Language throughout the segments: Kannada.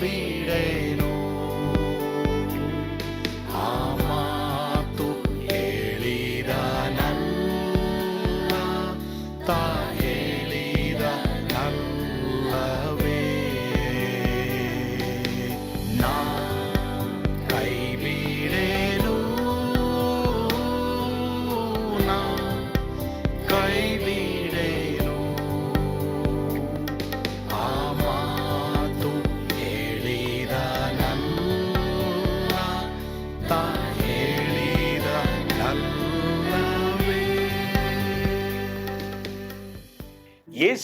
ಬಿಡೇನು ಆ ಮಾತು ಹೇಳಿದ ನನ್ನ ತಾ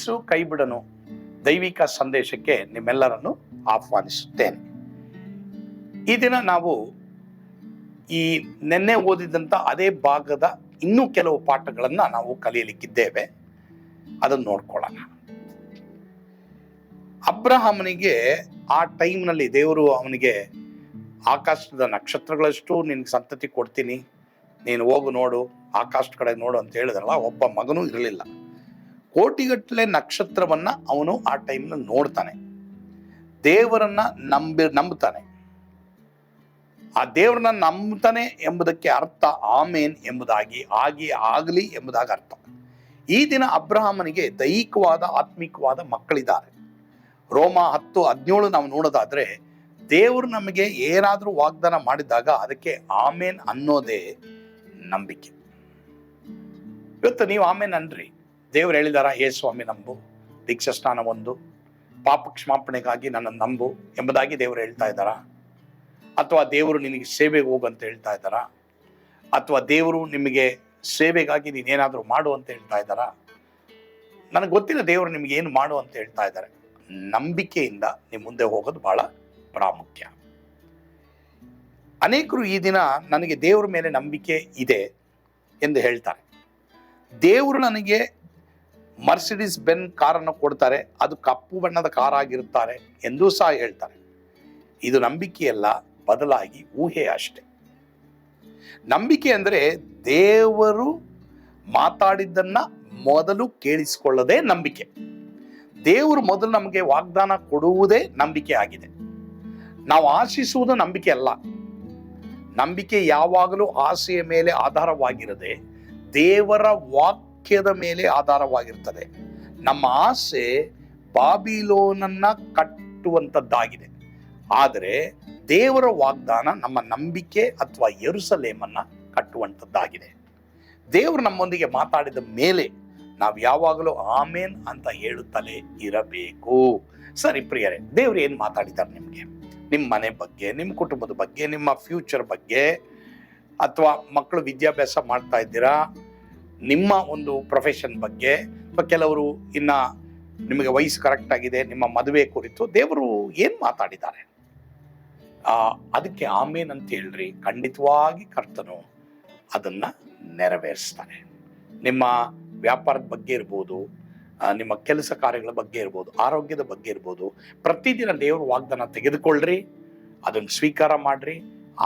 ಯೇಸು ಕೈಬಿಡನು ದೈವಿಕ ಸಂದೇಶಕ್ಕೆ ನಿಮ್ಮೆಲ್ಲರನ್ನು ಆಹ್ವಾನಿಸುತ್ತೇನೆ. ಈ ದಿನ ನಾವು ಈ ನಿನ್ನೆ ಓದಿದಂಥ ಅದೇ ಭಾಗದ ಇನ್ನೂ ಕೆಲವು ಪಾಠಗಳನ್ನು ನಾವು ಕಲಿಯಲಿಕ್ಕಿದ್ದೇವೆ. ಅದನ್ನು ನೋಡ್ಕೊಳ್ಳೋಣ. ಅಬ್ರಹಾಮನಿಗೆ ಆ ಟೈಮ್ನಲ್ಲಿ ದೇವರು ಅವನಿಗೆ ಆಕಾಶದ ನಕ್ಷತ್ರಗಳಷ್ಟು ನಿನಗೆ ಸಂತತಿ ಕೊಡ್ತೀನಿ, ನೀನು ಹೋಗು ನೋಡು ಆಕಾಶ ಕಡೆ ನೋಡು ಅಂತ ಹೇಳಿದ್ರಲ್ಲ, ಒಬ್ಬ ಮಗನೂ ಇರಲಿಲ್ಲ. ಕೋಟಿಗಟ್ಟಲೆ ನಕ್ಷತ್ರವನ್ನ ಅವನು ಆ ಟೈಮ್ನಲ್ಲಿ ನೋಡ್ತಾನೆ. ದೇವರನ್ನ ನಂಬಿ, ನಂಬ್ತಾನೆ. ಆ ದೇವರನ್ನ ನಂಬ್ತಾನೆ ಎಂಬುದಕ್ಕೆ ಅರ್ಥ ಆಮೇನ್ ಎಂಬುದಾಗಿ, ಆಗಿ, ಆಗಲಿ ಎಂಬುದಾಗಿ ಅರ್ಥ. ಈ ದಿನ ಅಬ್ರಹಾಮನಿಗೆ ದೈಹಿಕವಾದ, ಆತ್ಮಿಕವಾದ ಮಕ್ಕಳಿದ್ದಾರೆ. ರೋಮ ಹತ್ತು ಹದಿನೇಳು ನಾವು ನೋಡೋದಾದ್ರೆ, ದೇವರು ನಮಗೆ ಏನಾದರೂ ವಾಗ್ದಾನ ಮಾಡಿದಾಗ ಅದಕ್ಕೆ ಆಮೇನ್ ಅನ್ನೋದೇ ನಂಬಿಕೆ. ಇವತ್ತು ನೀವು ಆಮೇನ್ ಅನ್ರಿ. ದೇವ್ರು ಹೇಳಿದಾರ, ಹೇ ಸ್ವಾಮಿ, ನಂಬು. ದೀಕ್ಷ ಸ್ನಾನ ಒಂದು ಪಾಪ ಕ್ಷಮಾಪಣೆಗಾಗಿ ನನ್ನ ನಂಬು ಎಂಬುದಾಗಿ ದೇವರು ಹೇಳ್ತಾ ಇದ್ದಾರ. ಅಥವಾ ದೇವರು ನಿನಗೆ ಸೇವೆಗೆ ಹೋಗು ಅಂತ ಹೇಳ್ತಾ ಇದ್ದಾರ. ಅಥವಾ ದೇವರು ನಿಮಗೆ ಸೇವೆಗಾಗಿ ನೀನೇನಾದರೂ ಮಾಡು ಅಂತ ಹೇಳ್ತಾ ಇದ್ದಾರ. ನನಗೆ ಗೊತ್ತಿಲ್ಲ ದೇವರು ನಿಮ್ಗೆ ಏನು ಮಾಡು ಅಂತ ಹೇಳ್ತಾ ಇದ್ದಾರೆ. ನಂಬಿಕೆಯಿಂದ ನೀವು ಮುಂದೆ ಹೋಗೋದು ಬಹಳ ಪ್ರಾಮುಖ್ಯ. ಅನೇಕರು ಈ ದಿನ ನನಗೆ ದೇವರ ಮೇಲೆ ನಂಬಿಕೆ ಇದೆ ಎಂದು ಹೇಳ್ತಾರೆ. ದೇವರು ನನಗೆ ಮರ್ಸಿಡಿಸ್ ಬೆನ್ ಕಾರನ್ನು ಕೊಡ್ತಾರೆ, ಅದು ಕಪ್ಪು ಬಣ್ಣದ ಕಾರ್ ಆಗಿರುತ್ತಾರೆ ಎಂದೂ ಸಹ ಹೇಳ್ತಾರೆ. ಇದು ನಂಬಿಕೆಯಲ್ಲ, ಬದಲಾಗಿ ಊಹೆ ಅಷ್ಟೆ. ನಂಬಿಕೆ ಅಂದರೆ ದೇವರು ಮಾತಾಡಿದ್ದನ್ನ ಮೊದಲು ಕೇಳಿಸಿಕೊಳ್ಳದೆ ನಂಬಿಕೆ. ದೇವರು ಮೊದಲು ನಮಗೆ ವಾಗ್ದಾನ ಕೊಡುವುದೇ ನಂಬಿಕೆ ಆಗಿದೆ. ನಾವು ಆಶಿಸುವುದು ನಂಬಿಕೆ ಅಲ್ಲ. ನಂಬಿಕೆ ಯಾವಾಗಲೂ ಆಸೆಯ ಮೇಲೆ ಆಧಾರವಾಗಿರದೆ ದೇವರ ವಾಕ್ಯದ ಮೇಲೆ ಆಧಾರವಾಗಿರ್ತದೆ. ನಮ್ಮ ಆಸೆ ಬಾಬಿಲೋನನ್ನ ಕಟ್ಟುವಂಥದ್ದಾಗಿದೆ. ಆದರೆ ದೇವರ ವಾಗ್ದಾನ ನಮ್ಮ ನಂಬಿಕೆ ಅಥವಾ ಎರುಸಲೇಮನ್ನು ಕಟ್ಟುವಂಥದ್ದಾಗಿದೆ. ದೇವರು ನಮ್ಮೊಂದಿಗೆ ಮಾತಾಡಿದ ಮೇಲೆ ನಾವು ಯಾವಾಗಲೂ ಆಮೇನ್ ಅಂತ ಹೇಳುತ್ತಲೇ ಇರಬೇಕು. ಸರಿ ಪ್ರಿಯರೇ, ದೇವ್ರು ಏನು ಮಾತಾಡಿದ್ದಾರೆ ನಿಮಗೆ? ನಿಮ್ಮ ಮನೆ ಬಗ್ಗೆ ನಿಮ್ಮ ಕುಟುಂಬದ ಬಗ್ಗೆ, ನಿಮ್ಮ ಫ್ಯೂಚರ್ ಬಗ್ಗೆ ಅಥವಾ ಮಕ್ಕಳು ವಿದ್ಯಾಭ್ಯಾಸ ಮಾಡ್ತಾ ಇದ್ದೀರಾ? ನಿಮ್ಮ ಒಂದು ಪ್ರೊಫೆಷನ್ ಬಗ್ಗೆ ಕೆಲವರು ಇನ್ನ ನಿಮಗೆ ವಯಸ್ಸು ಕರೆಕ್ಟ್ ಆಗಿದೆ, ನಿಮ್ಮ ಮದುವೆ ಕುರಿತು ದೇವರು ಏನು ಮಾತಾಡಿದ್ದಾರೆ? ಅದಕ್ಕೆ ಆಮೇನ್ ಅಂತ ಹೇಳ್ರಿ. ಖಂಡಿತವಾಗಿ ಕರ್ತನು ಅದನ್ನ ನೆರವೇರಿಸ್ತಾರೆ. ನಿಮ್ಮ ವ್ಯಾಪಾರದ ಬಗ್ಗೆ ಇರ್ಬೋದು ನಿಮ್ಮ ಕೆಲಸ ಕಾರ್ಯಗಳ ಬಗ್ಗೆ ಇರ್ಬೋದು, ಆರೋಗ್ಯದ ಬಗ್ಗೆ ಇರ್ಬೋದು, ಪ್ರತಿದಿನ ದೇವರು ವಾಗ್ದಾನ ತೆಗೆದುಕೊಳ್ಳ್ರಿ, ಅದನ್ನು ಸ್ವೀಕಾರ ಮಾಡ್ರಿ,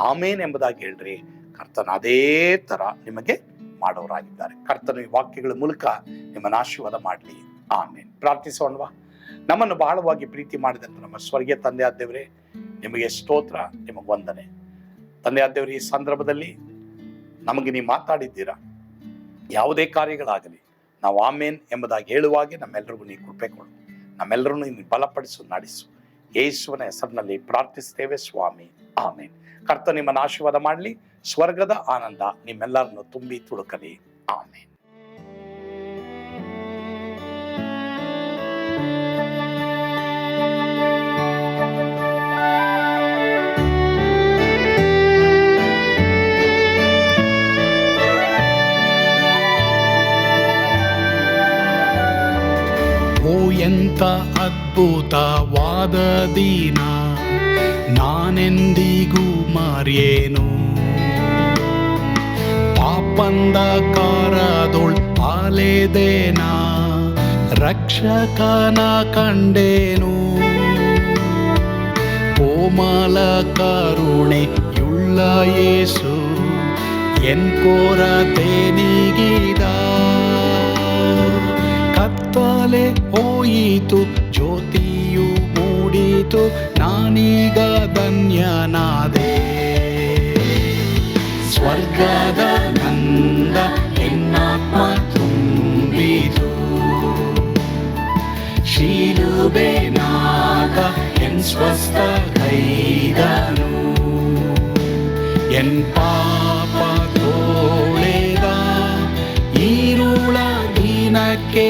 ಆಮೇನ್ ಎಂಬುದಾಗಿ ಹೇಳ್ರಿ. ಕರ್ತನ ಅದೇ ತರ ನಿಮಗೆ ಮಾಡೋರಾಗಿದ್ದಾರೆ ಕರ್ತನ ಈ ವಾಕ್ಯಗಳ ಮೂಲಕ ನಿಮ್ಮನ್ನು ಆಶೀರ್ವಾದ ಮಾಡಲಿ. ಆಮೇಲೆ ಪ್ರಾರ್ಥಿಸೋಣವಾ ನಮ್ಮನ್ನು ಬಹಳವಾಗಿ ಪ್ರೀತಿ ಮಾಡಿದಂಥ ನಮ್ಮ ಸ್ವರ್ಗೀಯ ತಂದೆ ಆದ್ದೇವ್ರೆ ನಿಮಗೆ ಸ್ತೋತ್ರ, ನಿಮಗೆ ವಂದನೆ. ತಂದೆ ಆದ್ದೇವ್ರಿ ಈ ಸಂದರ್ಭದಲ್ಲಿ ನಮಗೆ ನೀವು ಮಾತಾಡಿದ್ದೀರಾ? ಯಾವುದೇ ಕಾರ್ಯಗಳಾಗಲಿ, ನಾವು ಆಮೇನ್ ಎಂಬುದಾಗಿ ಹೇಳುವಾಗೆ ನಮ್ಮೆಲ್ಲರಿಗೂ ನೀವು ಕೃಪೆ ಕೊಡು. ನಮ್ಮೆಲ್ಲರನ್ನು ನೀನು ಬಲಪಡಿಸು, ನಡೆಸು. ಯೇಸುವನ ಹೆಸರಿನಲ್ಲಿ ಪ್ರಾರ್ಥಿಸ್ತೇವೆ, ಸ್ವಾಮಿ. ಆಮೇನ್. ಕರ್ತ ನಿಮ್ಮನ್ನು ಆಶೀರ್ವಾದ ಮಾಡಲಿ ಸ್ವರ್ಗದ ಆನಂದ ನಿಮ್ಮೆಲ್ಲರನ್ನು ತುಂಬಿ ತುಳುಕಲಿ. ಆಮೇಲೆ ಎಂತ ಅದ್ಭುತವಾದ ದಿನ. ನಾನೆಂದಿಗೂ ಮರೆಯೇನು? ಪಾಪಂದ ಕಾರದೊಳ್ ಪಾಲೇದೇನಾ? ರಕ್ಷಕನ ಕಂಡೇನು? ಕೋಮಲ ಕರುಣೆಯುಳ್ಳ ಯೇಸು ಎನ್ ಕೋರತೆ ನೀಗಿದ ಕತ್ತ ಕತ್ತಲೆ ಹೋಯಿತು, ಜ್ಯೋತಿಯು ಮೂಡಿತು ಜ್ಞಾನಿಗ ಧನ್ಯನಾದೆ ಸ್ವರ್ಗದ ನಂದ ಎನ್ನಾತ್ಮ ತುಂಬಿತು ಶೀಲುಬೆ ನಾಗ ಎನ್ ಸ್ವಸ್ಥ ಕೈದನು என் பாப தோழேதா ஈருள தீனக்கே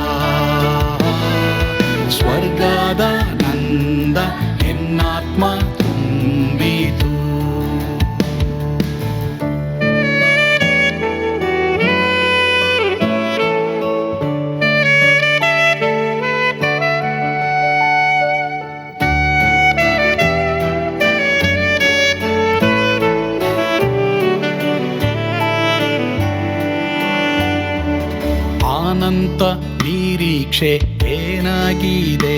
ತುಂಬಿತು ಆನಂತ ನಿರೀಕ್ಷೆ ಏನಾಗಿದೆ?